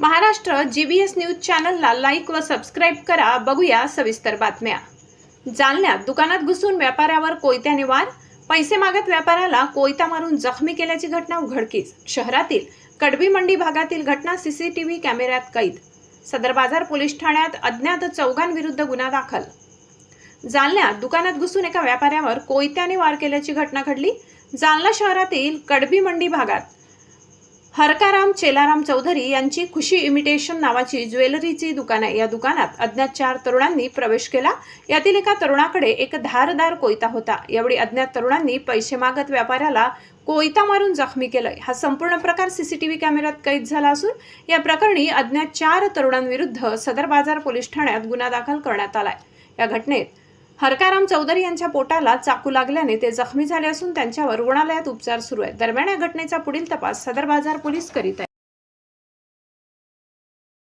Maharashtra G B S news चॅनलला like व subscribe करा. बघूया सविस्तर बातम्या. जालन्यात दुकानात घुसून व्यापाऱ्यावर कोयत्याने वार पैसे मागत व्यापाऱ्याला कोयता मारून जखमी केल्याची घटना उघडकीस. शहरातील कडबी मंडी भागातील घटना सीसीटीव्ही कॅमेऱ्यात कैद. सदर बाजार पोलीस ठाण्यात अज्ञात चौघांविरुद्ध गुन्हा दाखल. जालन्यात दुकानात घुसून एका व्यापाऱ्यावर कोयत्याने वार केल्याची घटना घडली. जालना शहरातील कडबी मंडी भागात हरकाराम चेलाराम चौधरी यांची खुशी इमिटेशन नावाची ज्वेलरीची दुकान आहे. या दुकानात अज्ञात चार तरुणांनी प्रवेश केला. यातील एका तरुणाकडे एक धारदार कोयता होता. यावेळी अज्ञात तरुणांनी पैसे मागत व्यापाऱ्याला कोयता मारून जखमी केलंय. हा संपूर्ण प्रकार सीसीटीव्ही कॅमेऱ्यात कैद झाला असून या प्रकरणी अज्ञात चार तरुणांविरुद्ध सदर बाजार पोलीस ठाण्यात गुन्हा दाखल करण्यात आलाय. या घटनेत हरकाराम चौधरी यांच्या पोटाला चाकू लागल्याने ते जखमी झाले असून त्यांच्यावर रुग्णालयात उपचार सुरू आहेत. दरम्यान या घटनेचा पुढील तपास सदर बाजार पोलीस करीत आहेत.